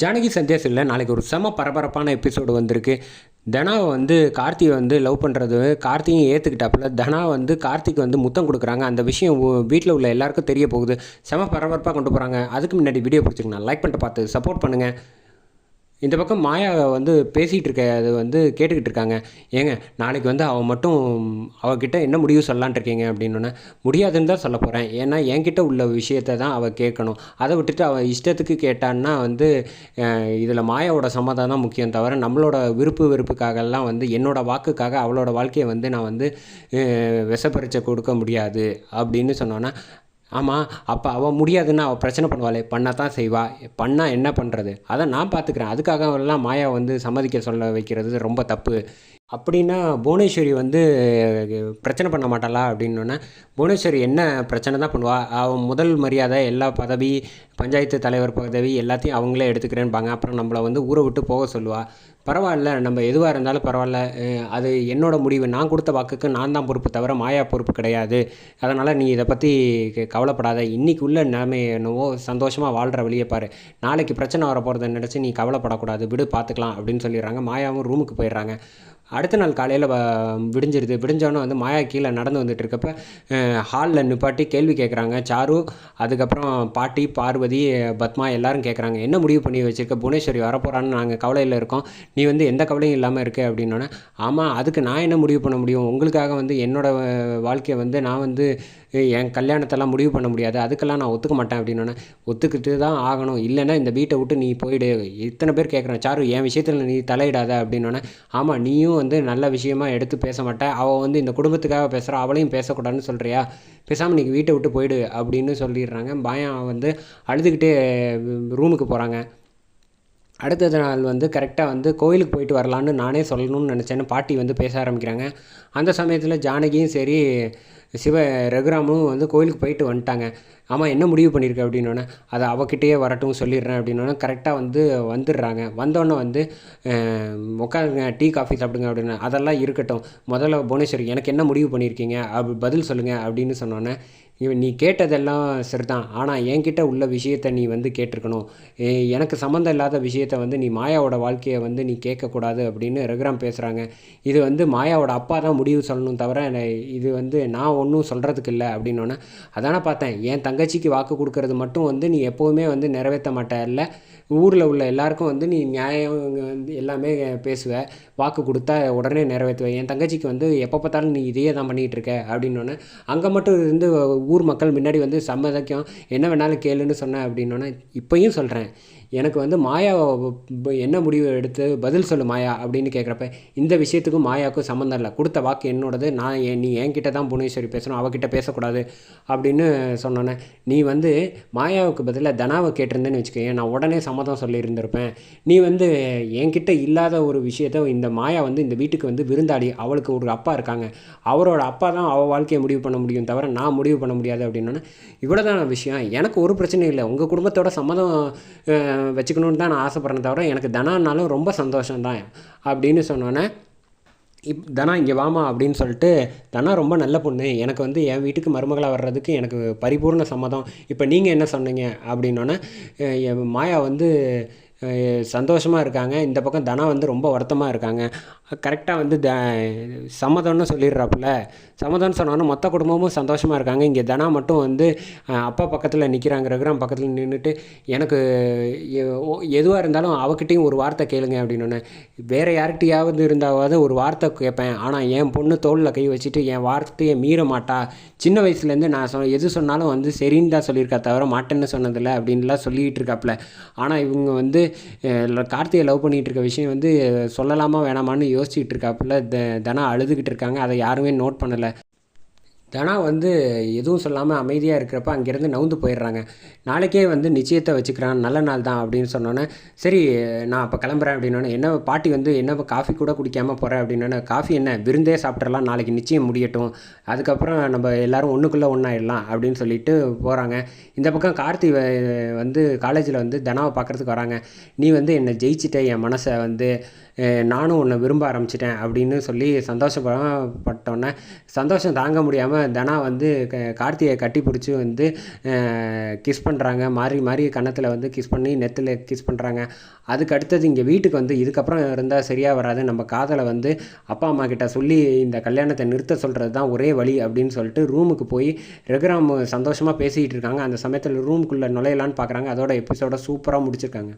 ஜானகி சந்தியாசில் நாளைக்கு ஒரு செம பரபரப்பான எபிசோடு வந்திருக்கு. தனாவை வந்து கார்த்தியை வந்து லவ் பண்ணுறது கார்த்தியும் ஏற்றுக்கிட்டாப்புல தனா வந்து கார்த்திக் வந்து முத்தம் கொடுக்குறாங்க. அந்த விஷயம் வீட்டில் உள்ள எல்லாருக்கும் தெரிய போகுது. செம பரபரப்பாக கொண்டு போகிறாங்க அதுக்கு முன்னாடி வீடியோ பிடிச்சிங்கன்னா லைக் பண்ணிட்டு பார்த்து சப்போர்ட் பண்ணுங்கள் இந்த பக்கம் மாயா வந்து பேசிகிட்டு இருக்க அது வந்து கேட்டுக்கிட்டு இருக்காங்க. ஏங்க நாளைக்கு வந்து அவன் மட்டும் அவகிட்ட என்ன முடிவு சொல்லலான் இருக்கீங்க? அப்படின்னோடனே முடியாதுன்னு தான் சொல்ல போகிறேன் ஏன்னா என்கிட்ட உள்ள விஷயத்தை தான் அவள் கேட்கணும். அதை விட்டுட்டு அவள் இஷ்டத்துக்கு கேட்டான்னா வந்து இதில் மாயாவோட சம்மதம் தான் முக்கியம் தவிர நம்மளோட விருப்பு வெறுப்புக்காகலாம் வந்து என்னோடய வாக்குக்காக அவளோட வாழ்க்கையை வந்து நான் வந்து விஷப்பரிச்சை கொடுக்க முடியாது. அப்படின்னு சொன்னோன்னா ஆமாம் அப்போ அவள் முடியாதுன்னா அவள் பிரச்சனை பண்ணுவாளே. பண்ணால் தான் செய்வா. பண்ணால் என்ன பண்ணுறது அதை நான் பார்த்துக்கிறேன் அதுக்காக எல்லாம் மாயா வந்து சம்மதிக்க சொல்ல வைக்கிறது ரொம்ப தப்பு. அப்படின்னா புவனேஸ்வரி வந்து பிரச்சனை பண்ண மாட்டாளா? அப்படின்னோடனே புவனேஸ்வரி என்ன பிரச்சனை தான் பண்ணுவா? அவன் முதல் மரியாதை எல்லா பதவி பஞ்சாயத்து தலைவர் பதவி எல்லாத்தையும் அவங்களே எடுத்துக்கிறேன்பாங்க. அப்புறம் நம்மளை வந்து ஊரை விட்டு போக சொல்லுவாள் பரவாயில்ல நம்ம எதுவாக இருந்தாலும் பரவாயில்ல. அது என்னோட முடிவு. நான் கொடுத்த வாக்குக்கு நான் தான் பொறுப்பு தவிர மாயா பொறுப்பு கிடையாது. அதனால் நீ இதை பற்றி கவலைப்படாத. இன்றைக்கி உள்ள நிலைமை என்னவோ சந்தோஷமாக வாழ்கிற வழியை பாரு. நாளைக்கு பிரச்சனை வர போகிறத நினச்சி நீ கவலைப்படக்கூடாது. விடு பார்த்துக்கலாம் அப்படின்னு சொல்லிடுறாங்க. மாயாவும் ரூமுக்கு போயிடுறாங்க. அடுத்த நாள் காலையில் விடிஞ்சிருது. விடிஞ்சோன்னே வந்து மாயா கீழே நடந்து வந்துட்டு இருக்கப்ப ஹாலில் நிப்பாட்டி கேள்வி கேட்குறாங்க சாரு அதுக்கப்புறம் பாட்டி பார்வதி பத்மா எல்லாரும் கேட்குறாங்க என்ன முடிவு பண்ணி வச்சுருக்க? புவனேஸ்வரி வரப்போகிறான்னு நாங்கள் கவலையில் இருக்கோம். நீ வந்து எந்த கவலையும் இல்லாமல் இருக்க? அப்படின்னோடனே ஆமாம் அதுக்கு நான் என்ன முடிவு பண்ண முடியும்? உங்களுக்காக வந்து என்னோடய வாழ்க்கையை வந்து நான் வந்து என் கல்யாணத்தெல்லாம் முடிவு பண்ண முடியாது அதுக்கெல்லாம் நான் ஒத்துக்க மாட்டேன் அப்படின்னோடனே ஒத்துக்கிட்டு தான் ஆகணும். இல்லைன்னா இந்த வீட்டை விட்டு நீ போயிடு. இத்தனை பேர் கேட்குறேன் சாரு என் விஷயத்தில் நீ தலையிடாத அப்படின்னோடனே ஆமாம் நீயும் வந்து நல்ல விஷயமா எடுத்து பேச மாட்டேன். அவள் வந்து இந்த குடும்பத்துக்காக பேசுகிறா அவளையும் பேசக்கூடாதுன்னு சொல்கிறியா பேசாமல் நீங்கள் வீட்டை விட்டு போயிடு அப்படின்னு சொல்லிடுறாங்க. பயம் வந்து அழுதுகிட்டே ரூமுக்கு போகிறாங்க அடுத்தது நாள் வந்து கரெக்டாக வந்து கோயிலுக்கு போயிட்டு வரலான்னு நானே சொல்லணும்னு நினச்சேன்னு பாட்டி வந்து பேச ஆரம்பிக்கிறாங்க. அந்த சமயத்தில் ஜானகியும் சரி சிவ ரகுராமும் வந்து கோயிலுக்கு போயிட்டு வந்துட்டாங்க. ஆமாம் என்ன முடிவு பண்ணியிருக்க அப்படின்னோடனே அதை அவகிட்டேயே வரட்டும் சொல்லிடுறேன் அப்படின்னோடனே கரெக்டாக வந்து வந்துடுறாங்க. வந்தோடனே வந்து உட்காருங்க டீ காஃபி சாப்பிடுங்க அப்படின்னு அதெல்லாம் இருக்கட்டும். முதல்ல புவனேஸ்வரி எனக்கு என்ன முடிவு பண்ணியிருக்கீங்க அப்படி பதில் சொல்லுங்கள் அப்படின்னு சொன்னோன்னே இவன் நீ கேட்டதெல்லாம் சரிதான். ஆனால் என்கிட்ட உள்ள விஷயத்த நீ வந்து கேட்டிருக்கணும். எனக்கு சம்மந்தம் இல்லாத விஷயத்த வந்து நீ மாயாவோட வாழ்க்கையை வந்து நீ கேட்கக்கூடாது அப்படின்னு ரகுராம் பேசுகிறாங்க இது வந்து மாயாவோட அப்பா தான் முடிவு சொல்லணும் தவிர இது வந்து நான் ஒன்றும் சொல்கிறதுக்கு இல்லை அப்படின்னோடனே அதானே பார்த்தேன். என் தங்கச்சிக்கு வாக்கு கொடுக்கறது மட்டும் வந்து நீ எப்போவுமே வந்து நிறைவேற்ற மாட்டேல்ல ஊரில் உள்ள எல்லாருக்கும் வந்து நீ நியாயம் வந்து எல்லாமே பேசுவ. வாக்கு கொடுத்தா உடனே நிறைவேற்றுவேன் என் தங்கச்சிக்கு வந்து எப்போ பார்த்தாலும் நீ இதையே தான் பண்ணிகிட்டு இருக்க அப்படின்னோடனே அங்கே மட்டும் இருந்து ஊர் மக்கள் முன்னாடி வந்து சம்மதிக்கும் என்ன வேணாலும் கேளுன்னு சொன்னேன் அப்படின்னோடனே இப்போயும் சொல்கிறேன் எனக்கு வந்து மாயா என்ன முடிவு எடுத்து பதில் சொல்லு மாயா அப்படின்னு கேட்குறப்ப இந்த விஷயத்துக்கும் மாயாவுக்கும் சம்மந்தம் இல்லை. கொடுத்த வாக்கு என்னோடது. நான் நீ என்கிட்ட தான் புவனேஸ்வரி பேசணும். அவகிட்ட பேசக்கூடாது அப்படின்னு சொன்னோன்னே நீ வந்து மாயாவுக்கு பதிலாக தனாவை கேட்டிருந்தேன்னு வச்சுக்கோங்க நான் உடனே சம்மதம் சொல்லியிருந்திருப்பேன். நீ வந்து என்கிட்ட இல்லாத ஒரு விஷயத்த இந்த மாயா வந்து இந்த வீட்டுக்கு வந்து விருந்தாடி. அவளுக்கு ஒரு அப்பா இருக்காங்க. அவரோட அப்பா தான் அவள் வாழ்க்கையை முடிவு பண்ண முடியும் தவிர நான் முடிவு பண்ண முடியாது அப்படின்னோன்னே இவ்வளோதான விஷயம். எனக்கு ஒரு பிரச்சனையும் இல்லை. உங்கள் குடும்பத்தோட சம்மதம் வச்சுக்கணுன்னு தான் நான் ஆசைப்பட்றேன் தவிர எனக்கு தனானாலும் ரொம்ப சந்தோஷம்தான் அப்படின்னு சொன்னோன்னே இப் தனா இங்கே வாமா அப்படின்னு சொல்லிட்டு தனா ரொம்ப நல்ல பொண்ணு. எனக்கு வந்து என் வீட்டுக்கு மருமகளாக வர்றதுக்கு எனக்கு பரிபூர்ண சம்மதம். இப்போ நீங்கள் என்ன சொன்னீங்க அப்படின்னோடனே மாயா வந்து சந்தோஷமாக இருக்காங்க. இந்த பக்கம் தனா வந்து ரொம்ப வருத்தமாக இருக்காங்க. கரெக்டாக வந்து த சம்மதம்னு சொல்லிடுறாப்புல. சம்மதம்னு சொன்னோன்னா மொத்த குடும்பமும் சந்தோஷமாக இருக்காங்க. இங்கே தனா மட்டும் வந்து அப்பா பக்கத்தில் நிற்கிறாங்க ரகுராம் பக்கத்தில் நின்றுட்டு எனக்கு எதுவாக இருந்தாலும் அவகிட்டையும் ஒரு வார்த்தை கேளுங்க அப்படின்னு வேறு யார்கிட்டையாவது இருந்தாவது ஒரு வார்த்தை கேட்பேன் ஆனால் என் பொண்ணு தோளில் கை வச்சுட்டு என் வார்த்தையை மீற மாட்டா. சின்ன வயசுலேருந்து நான் சொ எது சொன்னாலும் வந்து சரின்னு தான் சொல்லியிருக்கா தவிர மாட்டேன்னு சொன்னதில்லை அப்படின்லாம் சொல்லிகிட்டு இருக்காப்புல. ஆனால் இவங்க வந்து கார்த்தியை லவ் பண்ணிகிட்டு இருக்க விஷயம் வந்து சொல்லலாமா வேணாமான்னு யோசிச்சுட்டு இருக்காப்புல. த தனா அழுதுகிட்டு இருக்காங்க. அதை யாருமே நோட் பண்ணலை. தனா வந்து எதுவும் சொல்லாமல் அமைதியாக இருக்கிறப்ப அங்கேருந்து நவுந்து போயிடுறாங்க. நாளைக்கே வந்து நிச்சயத்தை வச்சுக்கிறான் நல்ல நாள் தான் அப்படின்னு சொன்னோன்னே சரி நான் அப்போ கிளம்புறேன் அப்படின்னோடனே என்ன பாட்டி வந்து என்ன காஃபி கூட குடிக்காமல் போகிறேன் அப்படின்னோடனே காஃபி என்ன விருந்தே சாப்பிட்றலாம் நாளைக்கு நிச்சயம் முடியட்டும். அதுக்கப்புறம் நம்ம எல்லோரும் ஒன்றுக்குள்ளே ஒன்றாயிடலாம் அப்படின்னு சொல்லிட்டு போகிறாங்க இந்த பக்கம் கார்த்தி வந்து காலேஜில் வந்து தனாவை பார்க்குறதுக்கு வராங்க. நீ வந்து என்னை ஜெயிச்சிட்ட என் மனசை வந்து நானும் உன்னை விரும்ப ஆரம்பிச்சிட்டேன் அப்படின்னு சொல்லி சந்தோஷப்பட்டோன்னே சந்தோஷம் தாங்க முடியாமல் தனா வந்து க கார்த்தியை கட்டி பிடிச்சி வந்து கிஸ் பண்ணுறாங்க மாறி மாறி கன்னத்தில் வந்து கிஸ் பண்ணி நெத்தில் கிஸ் பண்ணுறாங்க அதுக்கு அடுத்தது இங்கே வீட்டுக்கு வந்து இதுக்கப்புறம் இருந்தால் சரியாக வராது. நம்ம காதலை வந்து அப்பா அம்மா கிட்ட சொல்லி இந்த கல்யாணத்தை நிறுத்த சொல்கிறது தான் ஒரே வழி அப்படின்னு சொல்லிட்டு ரூமுக்கு போய் ரகுராம் சந்தோஷமாக பேசிக்கிட்டு இருக்காங்க. அந்த சமயத்தில் ரூமுக்குள்ளே நுழையலான்னு பார்க்குறாங்க அதோட எபிசோட சூப்பராக முடிச்சிருக்காங்க.